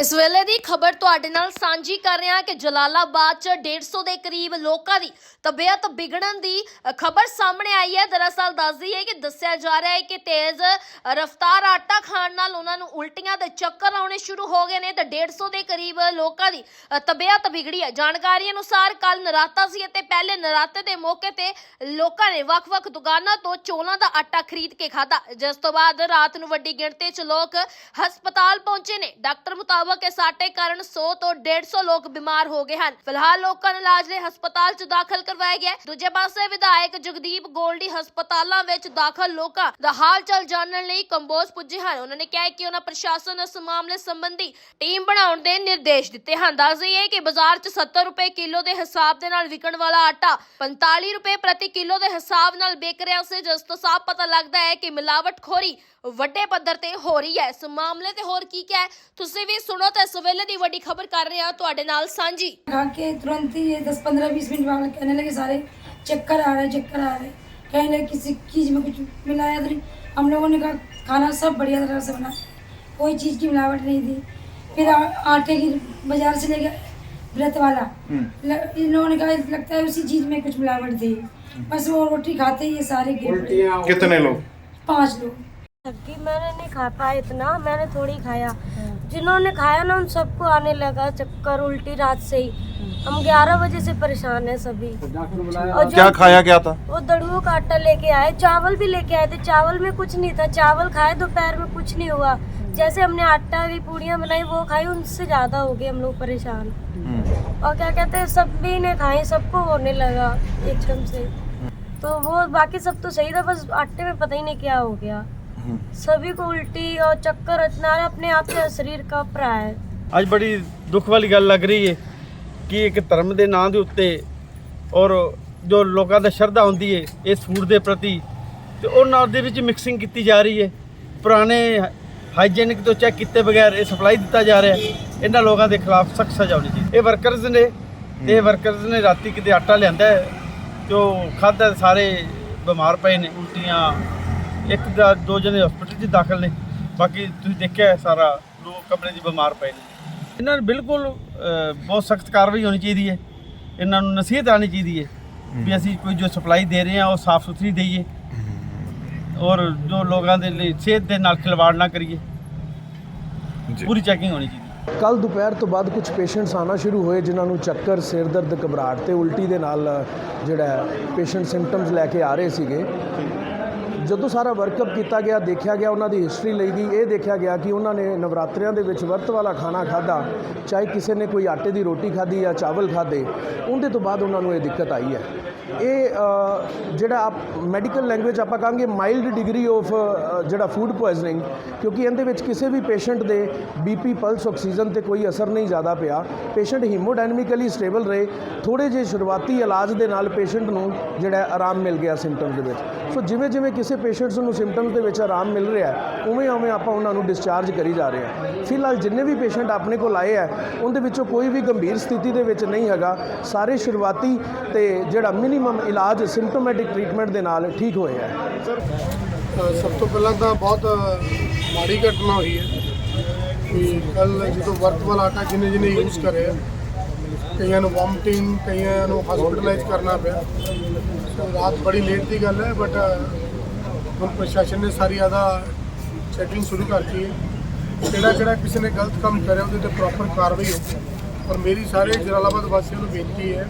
ਇਸ ਵੇਲੇ ਦੀ ਖਬਰ ਤੁਹਾਡੇ ਨਾਲ ਸਾਂਝੀ ਕਰ ਰਹੇ ਹਾਂ ਕਿ ਜਲਾਲਾਬਾਦ 'ਚ 150 ਦੇ ਕਰੀਬ ਲੋਕਾਂ ਦੀ ਤਬੀਅਤ ਵਿਗੜਨ ਦੀ ਖਬਰ ਸਾਹਮਣੇ ਆਈ ਹੈ। ਦਰਅਸਲ ਦੱਸਦੀ ਹੈ ਕਿ ਦੱਸਿਆ ਜਾ ਰਿਹਾ ਹੈ ਕਿ ਤੇਜ਼ ਰਫ਼ਤਾਰ ਆਟਾ ਖਾਣ ਨਾਲ ਉਹਨਾਂ ਨੂੰ ਉਲਟੀਆਂ ਦੇ ਚੱਕਰ ਆਉਣੇ ਸ਼ੁਰੂ ਹੋ ਗਏ ਨੇ ਤੇ 150 ਦੇ ਕਰੀਬ ਲੋਕਾਂ ਦੀ ਤਬੀਅਤ ਵਿਗੜੀ ਹੈ। ਜਾਣਕਾਰੀ ਅਨੁਸਾਰ ਕੱਲ ਨਰਾਤਾ ਸੀ ਅਤੇ ਪਹਿਲੇ ਨਰਾਤੇ ਦੇ ਮੌਕੇ ਤੇ ਲੋਕਾਂ ਨੇ ਵੱਖ-ਵੱਖ ਦੁਕਾਨਾਂ ਤੋਂ ਚੋਲਾਂ ਦਾ ਆਟਾ ਖਰੀਦ ਕੇ ਖਾਧਾ। ਜਿਸ ਤੋਂ ਬਾਅਦ ਰਾਤ ਨੂੰ ਵੱਡੀ ਗਿਣਤੀ 'ਚ ਲੋਕ ਹਸਪਤਾਲ ਪਹੁੰਚੇ ਨੇ। ਡਾਕਟਰ ਮੁਤਾਬਕ ਇਸ ਆਟੇ ਕਾਰਨ 100 ਤੋਂ 150 ਲੋਕ ਬਿਮਾਰ ਹੋ ਗਏ ਹਨ। ਫਿਲਹਾਲ ਲੋਕਾਂ ਨੂੰ ਇਲਾਜ ਲਈ ਹਸਪਤਾਲ 'ਚ ਦਾਖਲ ਕਰਵਾਇਆ ਗਿਆ ਦੂਜੇ ਪਾਸੇ ਵਿਧਾਇਕ ਜਗਦੀਪ ਗੋਲਡੀ ਹਸਪਤਾਲਾਂ ਵਿੱਚ ਦਾਖਲ ਲੋਕਾਂ ਦਾ ਹਾਲ ਚਾਲ ਜਾਣਨ ਲਈ ਕੰਬੋਜ ਪੁੱਜੇ ਹਨ। ਉਹਨਾਂ ਨੇ ਕਿਹਾ ਕਿ ਉਹਨਾਂ ਪ੍ਰਸ਼ਾਸਨ ਨੂੰ ਇਸ ਮਾਮਲੇ ਸੰਬੰਧੀ ਟੀਮ ਬਣਾਉਣ ਦੇ ਨਿਰਦੇਸ਼ ਦਿੱਤੇ ਹਨ। ਦੱਸ ਦਈਏ ਕਿ ਬਾਜ਼ਾਰ 'ਚ 70 ਰੁਪਏ ਕਿਲੋ ਦੇ ਹਿਸਾਬ ਦੇ ਨਾਲ ਵਿਕਣ ਵਾਲਾ ਆਟਾ 45 ਰੁਪਏ ਪ੍ਰਤੀ ਕਿਲੋ ਦੇ ਹਿਸਾਬ ਨਾਲ ਵਿਕ ਰਿਹਾ ਸੀ। ਜਿਸ ਤੋਂ ਸਾਫ਼ ਪਤਾ ਲੱਗਦਾ ਹੈ ਕਿ ਮਿਲਾਵਟਖੋਰੀ ਵੱਡੇ ਪੱਧਰ ਤੇ ਹੋ ਰਹੀ ਹੈ ਇਸ ਮਾਮਲੇ ਤੇ ਹੋਰ ਕੀ ਕਿਹਾ ਹੈ, ਤੁਸੀਂ ਵੀ ਸੁਣੋ ਤੇ ਇਸ ਵੇਲੇ ਦੀ ਵੱਡੀ ਖਬਰ ਕਰ ਰਹੇ ਹਾਂ ਤੁਹਾਡੇ ਨਾਲ ਸਾਂਝੀ खा के तुरंत ही ये दस पंद्रह बीस मिनट बाद कहने लगे सारे चक्कर आ रहे चक्कर आ रहे कहने लगे किसी चीज़ में कुछ मिलाया तो नहीं हम लोगों ने कहा खाना सब बढ़िया तरह से बना कोई चीज़ की मिलावट नहीं थी फिर आ- आटे की बाजार से लेकर व्रत वाला ल- इन लोगों ने कहा लगता है उसी चीज़ में कुछ मिलावट थी बस वो रोटी खाते ही ये सारे गिर गए। कितने लोग पाँच लोग सब्ज़ी मैंने नहीं खा पाया इतना मैंने थोड़ी खाया। जिन्होंने खाया ना उन सबको आने लगा चक्कर उल्टी रात से ही। हम 11 बजे से परेशान हैं सभी। और जो क्या खाया क्या था? वो दड़ुओं का आटा लेके आए चावल भी लेके आए थे। चावल में कुछ नहीं था। चावल खाए दोपहर में कुछ नहीं हुआ। जैसे हमने आटा की पूड़ियाँ बनाई वो खाई उनसे ज़्यादा हो गए हम लोग परेशान। और क्या कहते हैं सभी ने खाई सबको होने लगा एकदम से। तो वो बाकी सब तो सही था बस आटे में पता ही नहीं क्या हो गया। सभी को उल्टी और चक्कर इतना आ रहा है, अपने आप से शरीर कप रहा है ਅੱਜ ਬੜੀ ਦੁੱਖ ਵਾਲੀ ਗੱਲ ਲੱਗ ਰਹੀ ਹੈ ਕਿ ਇੱਕ ਧਰਮ ਦੇ ਨਾਂ ਦੇ ਉੱਤੇ ਔਰ ਜੋ ਲੋਕਾਂ ਦਾ ਸ਼ਰਧਾ ਹੁੰਦੀ ਹੈ ਇਸ ਫੂਡ ਦੇ ਪ੍ਰਤੀ ਤੇ ਉਹਨਾਂ ਦੇ ਵਿੱਚ ਮਿਕਸਿੰਗ ਕੀਤੀ ਜਾ ਰਹੀ ਹੈ ਪੁਰਾਣੇ ਹਾਈਜੀਨਿਕ ਤੋਂ ਚੈੱਕ ਕੀਤੇ ਬਗੈਰ ਇਹ ਸਪਲਾਈ ਦਿੱਤਾ ਜਾ ਰਿਹਾ ਹੈ ਇਹਨਾਂ ਲੋਕਾਂ ਦੇ ਖਿਲਾਫ ਸਖਤ ਸਜ਼ਾ ਹੋਣੀ ਚਾਹੀਦੀ ਇਹ ਵਰਕਰਸ ਨੇ ਤੇ ਇਹ ਵਰਕਰਸ ਨੇ ਰਾਤੀ ਕਿਤੇ ਆਟਾ ਲਿਆਂਦਾ ਹੈ ਤੇ ਉਹ ਖਾਧਾ ਸਾਰੇ ਬਿਮਾਰ ਪਏ ਨੇ ਉਲਟੀਆਂ ਇੱਕ ਦਾ ਦੋ ਜਣੇ ਹਸਪੀਟਲ 'ਚ ਦਾਖਲ ਨੇ। ਬਾਕੀ ਤੁਸੀਂ ਦੇਖਿਆ ਸਾਰਾ ਲੋਕ ਕਮਰੇ 'ਚ ਬਿਮਾਰ ਪਏ ਨੇ। ਇਹਨਾਂ ਨੂੰ ਬਿਲਕੁਲ ਅਹ, ਬਹੁਤ ਸਖਤ ਕਾਰਵਾਈ ਹੋਣੀ ਚਾਹੀਦੀ ਹੈ। ਇਹਨਾਂ ਨੂੰ ਨਸੀਹਤ ਆਣੀ ਚਾਹੀਦੀ ਹੈ ਵੀ ਅਸੀਂ ਕੋਈ ਜੋ ਸਪਲਾਈ ਦੇ ਰਹੇ ਹਾਂ ਉਹ ਸਾਫ਼ ਸੁਥਰੀ ਦਈਏ। ਔਰ ਜੋ ਲੋਕਾਂ ਦੇ ਲਈ ਸਿਹਤ ਦੇ ਨਾਲ ਖਿਲਵਾੜ ਨਾ ਕਰੀਏ। ਜੀ। ਪੂਰੀ ਚੈਕਿੰਗ ਹੋਣੀ ਚਾਹੀਦੀ। ਹੈ ਕੱਲ ਦੁਪਹਿਰ ਤੋਂ ਬਾਅਦ ਕੁਝ ਪੇਸ਼ੈਂਟਸ ਆਉਣਾ ਸ਼ੁਰੂ ਹੋਏ ਜਿਨ੍ਹਾਂ ਨੂੰ ਚੱਕਰ ਸਿਰ ਦਰਦ ਘਬਰਾਹਟ ਤੇ ਉਲਟੀ ਦੇ ਨਾਲ ਜਿਹੜਾ ਪੇਸ਼ੈਂਟ ਸਿੰਪਟਮਸ ਲੈ ਕੇ ਆ ਰਹੇ ਸੀਗੇ। ਜਦੋਂ ਸਾਰਾ ਵਰਕਅਪ ਕੀਤਾ ਗਿਆ, ਦੇਖਿਆ ਗਿਆ ਉਹਨਾਂ ਦੀ ਹਿਸਟਰੀ ਲਈ ਗਈ ਇਹ ਦੇਖਿਆ ਗਿਆ ਕਿ ਉਹਨਾਂ ਨੇ ਨਵਰਾਤਰਿਆਂ ਦੇ ਵਿੱਚ ਵਰਤ ਵਾਲਾ ਖਾਣਾ ਖਾਦਾ ਚਾਹੇ ਕਿਸੇ ਨੇ ਕੋਈ ਆਟੇ ਦੀ ਰੋਟੀ ਖਾਧੀ ਜਾਂ ਚਾਵਲ ਖਾਦੇ ਉਹਦੇ ਤੋਂ ਬਾਅਦ ਉਹਨਾਂ ਨੂੰ ਇਹ ਦਿੱਕਤ ਆਈ ਹੈ। ਇਹ ਜਿਹੜਾ ਆਪ ਮੈਡੀਕਲ ਲੈਂਗੁਏਜ ਆਪਾਂ ਕਹਾਂਗੇ ਮਾਈਲਡ ਡਿਗਰੀ ਆਫ ਜਿਹੜਾ ਫੂਡ ਪੋਇਜ਼ਨਿੰਗ ਕਿਉਂਕਿ ਇਹਦੇ ਵਿੱਚ ਕਿਸੇ ਵੀ ਪੇਸ਼ੈਂਟ ਦੇ ਬੀਪੀ ਪਲਸ ਆਕਸੀਜਨ ਤੇ ਕੋਈ ਅਸਰ ਨਹੀਂ ਜ਼ਿਆਦਾ ਪਿਆ। ਪੇਸ਼ੈਂਟ ਹੀਮੋਡਾਇਨਾਮਿਕਲੀ ਸਟੇਬਲ ਰਹੇ ਥੋੜੇ ਜਿਹੇ ਸ਼ੁਰੂਆਤੀ ਇਲਾਜ ਦੇ ਨਾਲ ਪੇਸ਼ੈਂਟ ਨੂੰ ਜਿਹੜਾ ਆਰਾਮ ਮਿਲ ਗਿਆ ਸਿੰਪਟਮਸ ਦੇ ਵਿੱਚ। ਸੋ ਜਿਵੇਂ ਜਿਵੇਂ ਕਿਸੇ ਪੇਸ਼ੈਂਟਸ ਨੂੰ ਸਿੰਪਟਮਸ ਦੇ ਵਿੱਚ ਆਰਾਮ ਮਿਲ ਰਿਹਾ ਉਵੇਂ ਉਵੇਂ ਆਪਾਂ ਉਹਨਾਂ ਨੂੰ ਡਿਸਚਾਰਜ ਕਰੀ ਜਾ ਰਹੇ ਹਾਂ। ਫਿਲਹਾਲ ਜਿੰਨੇ ਵੀ ਪੇਸ਼ੈਂਟ ਆਪਣੇ ਕੋਲ ਆਏ ਹੈ ਉਹਦੇ ਵਿੱਚੋਂ ਕੋਈ ਵੀ ਗੰਭੀਰ ਸਥਿਤੀ ਦੇ ਵਿੱਚ ਨਹੀਂ ਹੈਗਾ। ਸਾਰੇ ਸ਼ੁਰੂਆਤੀ ਤੇ ਜਿਹੜਾ ਮਿਨੀਮਮ ਇਲਾਜ ਸਿੰਪਟੋਮੈਟਿਕ ਟ੍ਰੀਟਮੈਂਟ ਦੇ ਨਾਲ ਠੀਕ ਹੋਏ ਹੈ। ਅ, ਸਭ ਤੋਂ ਪਹਿਲਾਂ ਤਾਂ ਬਹੁਤ ਮਾੜੀ ਘਟਨਾ ਹੋਈ ਹੈ। ਕਿ ਕੱਲ ਜਦੋਂ ਵਰਤ ਆਟਾ ਜਿੰਨੇ ਜਿੰਨੇ ਯੂਜ਼ ਕਰੇ ਕਈਆਂ ਨੂੰ ਵੋਮਟਿੰਗ ਕਈਆਂ ਨੂੰ ਹਸਪੀਟਲਾਈਜ਼ ਕਰਨਾ ਪਿਆ। ਸੋ ਰਾਤ ਬੜੀ ਲੇਟ ਦੀ ਗੱਲ ਹੈ ਬਟ ਹੁਣ ਪ੍ਰਸ਼ਾਸਨ ਨੇ ਸਾਰੀ ਆਦਾ ਚੈਕਿੰਗ ਸ਼ੁਰੂ ਕਰਤੀ ਹੈ। ਕਿਹੜਾ ਕਿਹੜਾ ਕਿਸੇ ਨੇ ਗਲਤ ਕੰਮ ਕਰਿਆ, ਉਹਦੇ ਤੇ ਪ੍ਰੋਪਰ ਕਾਰਵਾਈ ਹੋਵੇ ਔਰ ਮੇਰੀ ਸਾਰੇ ਜਲਾਲਾਬਾਦ ਵਾਸੀਆਂ ਨੂੰ ਬੇਨਤੀ ਹੈ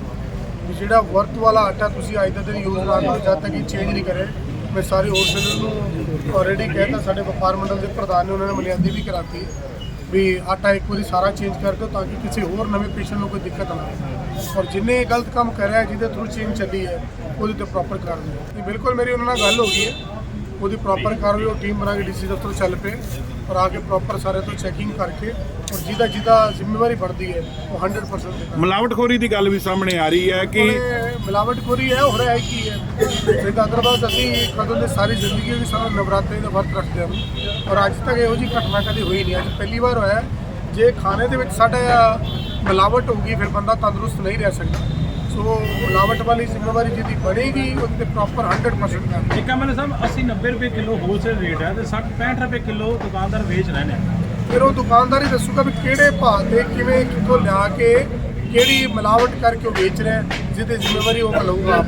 ਵੀ ਜਿਹੜਾ ਵਰਤ ਵਾਲਾ ਆਟਾ ਤੁਸੀਂ ਅੱਜ ਦਾ ਦਿਨ ਯੂਜ਼ ਨਾ ਕਰੋ ਜਦ ਤੱਕ ਇਹ ਚੇਂਜ ਨਹੀਂ ਕਰੇ, ਮੈਂ ਸਾਰੇ ਹੋਲਸੇਲਰ ਨੂੰ ਆਲਰੇਡੀ ਕਹਿਤਾ ਸਾਡੇ ਵਪਾਰ ਮੰਡਲ ਦੇ ਪ੍ਰਧਾਨ ਨੇ ਉਹਨਾਂ ਨੇ ਮਲਿਆਂਦੀ ਵੀ ਕਰਾਤੀ ਵੀ ਆਟਾ ਇੱਕ ਵਾਰੀ ਸਾਰਾ ਚੇਂਜ ਕਰ ਦਿਓ ਤਾਂ ਕਿ ਕਿਸੇ ਹੋਰ ਨਵੇਂ ਪੇਸ਼ੈਂਟ ਨੂੰ ਕੋਈ ਦਿੱਕਤ ਨਾ ਆਵੇ। ਔਰ ਜਿੰਨੇ ਗਲਤ ਕੰਮ ਕਰਿਆ, ਜਿਹਦੇ ਥਰੂ ਚੇਂਜ ਚੱਲੀ ਹੈ, ਉਹਦੇ ਤੇ ਪ੍ਰੋਪਰ ਕਾਰਵਾਈ ਹੋਵੇ। ਬਿਲਕੁਲ ਮੇਰੀ ਉਹਨਾਂ ਨਾਲ ਗੱਲ ਹੋ ਗਈ ਹੈ। ਉਹਦੀ ਪ੍ਰੋਪਰ ਕਾਰਵਾਈ ਉਹ ਟੀਮ ਬਣਾ ਕੇ ਡੀਸੀ ਦਫ਼ਤਰ ਚੱਲ ਪਏ ਔਰ ਆ ਕੇ ਪ੍ਰੋਪਰ ਸਾਰੇ ਤੋਂ ਚੈਕਿੰਗ ਕਰਕੇ ਔਰ ਜਿਹਦਾ ਜਿਹਦਾ ਜ਼ਿੰਮੇਵਾਰੀ ਬਣਦੀ ਹੈ ਉਹ 100% ਦੇ ਮਿਲਾਵਟਖੋਰੀ ਦੀ ਗੱਲ ਵੀ ਸਾਹਮਣੇ ਆ ਰਹੀ ਹੈ ਕਿ ਮਿਲਾਵਟਖੋਰੀ ਹੈ ਹੋ ਰਿਹਾ ਹੈ ਕੀ ਹੈ? ਨਹੀਂ ਤਾਂ ਅਦਰਵਾਇਜ਼ ਅਸੀਂ ਕਦੋਂ ਦੇ ਸਾਰੀ ਜ਼ਿੰਦਗੀ ਵੀ ਸਾਰਾ ਨਵਰਾਤਰੇ ਦਾ ਵਰਤ ਰੱਖਦੇ ਹਾਂ। ਔਰ ਅੱਜ ਤੱਕ ਇਹੋ ਜਿਹੀ ਘਟਨਾ ਕਦੇ ਹੋਈ ਨਹੀਂ। ਅੱਜ ਪਹਿਲੀ ਵਾਰ ਹੋਇਆ। ਜੇ ਖਾਣੇ ਦੇ ਵਿੱਚ ਸਾਡਾ ਮਿਲਾਵਟ ਹੋਊਗੀ ਫਿਰ ਬੰਦਾ ਤੰਦਰੁਸਤ ਨਹੀਂ ਰਹਿ ਸਕਦਾ। ਸੋ ਮਿਲਾਵਟ ਵਾਲੀ ਜ਼ਿੰਮੇਵਾਰੀ ਜਿਹਦੀ ਬਣੇਗੀ ਉਹਦੇ ਤੇ ਪ੍ਰੋਪਰ 100% ਕੰਮ ਇੱਕ ਐਮਐਲਏ ਸਾਹਿਬ 80 90 ਰੁਪਏ ਕਿਲੋ ਹੋਲਸੇਲ ਰੇਟ ਹੈ ਤੇ 60 65 ਰੁਪਏ ਕਿਲੋ ਦੁਕਾਨਦਾਰ ਵੇਚ ਰਹੇ ਨੇ। ਫਿਰ ਉਹ ਦੁਕਾਨਦਾਰ ਹੀ ਦੱਸੂਗਾ ਵੀ ਕਿਹੜੇ ਭਾਅ ਤੇ ਕਿਵੇਂ ਕਿੱਥੋਂ ਲਿਆ ਕੇ ਕਿਹੜੀ ਮਿਲਾਵਟ ਕਰਕੇ ਉਹ ਵੇਚ ਰਿਹਾ ਜਿਹਦੀ ਜ਼ਿੰਮੇਵਾਰੀ ਉਹ ਲਊਗਾ ਆਪ।